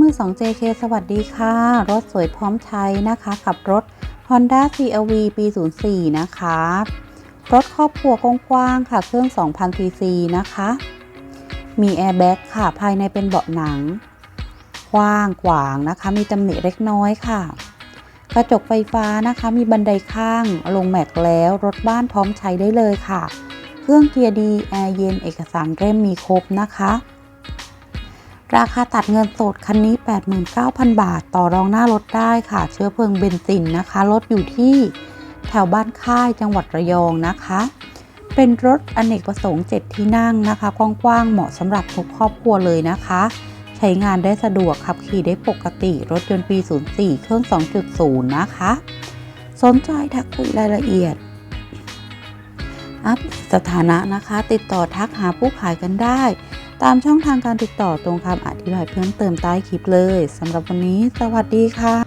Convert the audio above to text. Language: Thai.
มือ2 JK สวัสดีค่ะ รถสวยพร้อมใช้นะคะกับรถ Honda CRV ปี 04 นะคะ รถครอบครัวกว้างๆค่ะ เครื่อง 2,000 cc นะคะ มีแอร์แบ็กค่ะ ภายในเป็นเบาะหนัง กว้างขวางนะคะ มีตำหนิเล็กน้อยค่ะ กระจกไฟฟ้านะคะ มีบันไดข้างลงแม็กแล้ว รถบ้านพร้อมใช้ได้เลยค่ะ เครื่องเกียร์ดี แอร์เย็น เอกสารเล่มมีครบนะคะ ราคาตัดเงินสดคันนี้ 89,000 บาท ต่อรองหน้ารถได้ค่ะ เชื้อเพลิงเบนซินนะคะรถอยู่ที่แถวบ้านค่ายจังหวัดระยองนะคะ เป็นรถอเนกประสงค์ 7 ที่นั่งนะคะกว้างๆเหมาะสำหรับทุกครอบครัวเลยนะคะ ใช้งานได้สะดวกขับขี่ได้ปกติรถยนต์ปี 04 เครื่อง 2.0 นะคะ สนใจทักคุยรายละเอียด อัพสถานะนะคะ ติดต่อทักหาผู้ขายกันได้ ตามช่องทางการติดต่อตรงคำอธิบายเพิ่มเติมใต้คลิปเลยสำหรับวันนี้ สวัสดีค่ะ